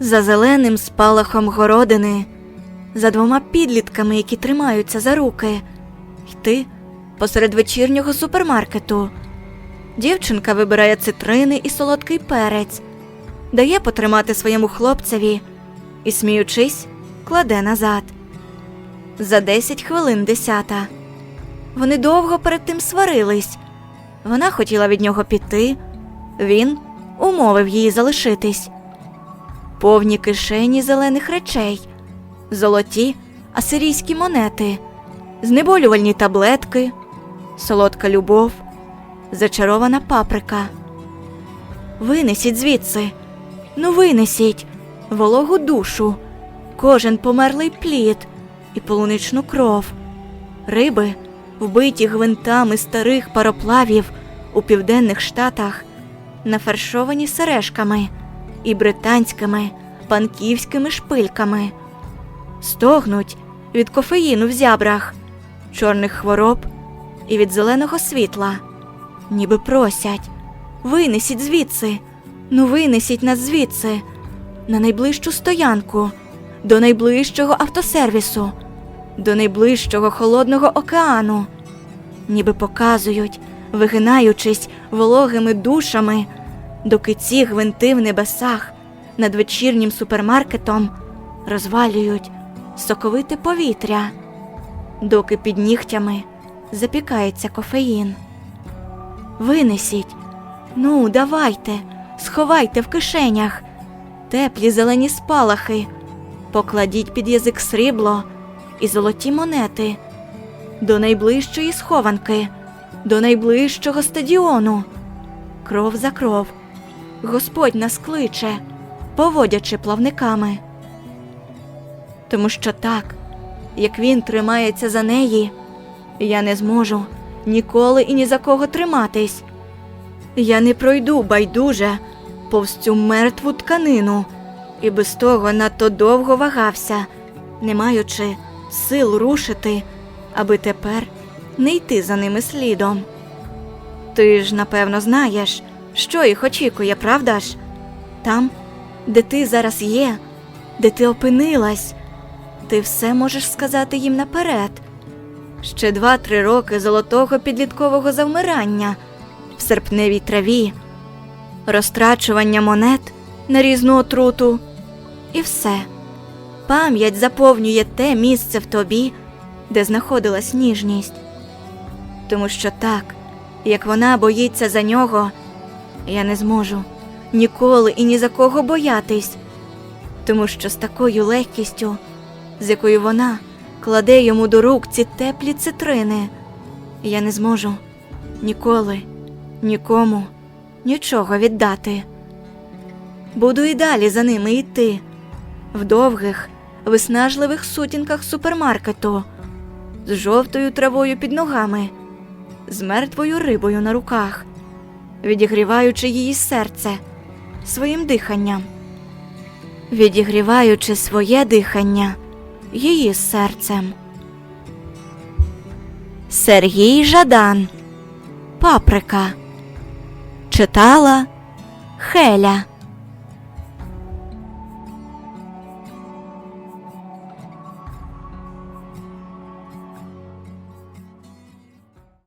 за зеленим спалахом городини, за двома підлітками, які тримаються за руки, йти посеред вечірнього супермаркету. Дівчинка вибирає цитрини і солодкий перець, дає потримати своєму хлопцеві і, сміючись, кладе назад. За 10 хвилин десята. Вони довго перед тим сварились. Вона хотіла від нього піти, він умовив її залишитись. Повні кишені зелених речей, золоті асирійські монети, знеболювальні таблетки, солодка любов, зачарована паприка. Винесіть звідси, ну винесіть вологу душу, кожен померлий плід і полуничну кров, риби, вбиті гвинтами старих пароплавів у південних штатах, нафаршовані сережками і британськими панківськими шпильками, стогнуть від кофеїну в зябрах, чорних хвороб і від зеленого світла, ніби просять винесіть звідси, ну винесіть нас звідси, на найближчу стоянку, до найближчого автосервісу, до найближчого холодного океану, ніби показують, вигинаючись вологими душами, доки ці гвинти в небесах над вечірнім супермаркетом розвалюють соковите повітря, доки під нігтями запікається кофеїн. Винесіть, ну, давайте, сховайте в кишенях теплі зелені спалахи, покладіть під язик срібло і золоті монети до найближчої схованки, до найближчого стадіону. Кров за кров. Господь нас кличе, поводячи плавниками. Тому що так, як він тримається за неї, я не зможу ніколи і ні за кого триматись. Я не пройду байдуже повз цю мертву тканину, і без того надто довго вагався, не маючи сил рушити, аби тепер не йти за ними слідом. Ти ж, напевно, знаєш, що їх очікує, правда ж? Там, де ти зараз є, де ти опинилась, ти все можеш сказати їм наперед. Ще два-три роки золотого підліткового завмирання в серпневій траві, розтрачування монет на різну отруту, і все. Пам'ять заповнює те місце в тобі, де знаходилась ніжність. Тому що так, як вона боїться за нього, я не зможу ніколи і ні за кого боятись, тому що з такою легкістю, з якою вона кладе йому до рук ці теплі цитрини, я не зможу ніколи, нікому нічого віддати. Буду і далі за ними йти в довгих, виснажливих сутінках супермаркету, з жовтою травою під ногами, з мертвою рибою на руках, відігріваючи її серце своїм диханням, відігріваючи своє дихання її серцем. Сергій Жадан. Паприка. Читала Хеля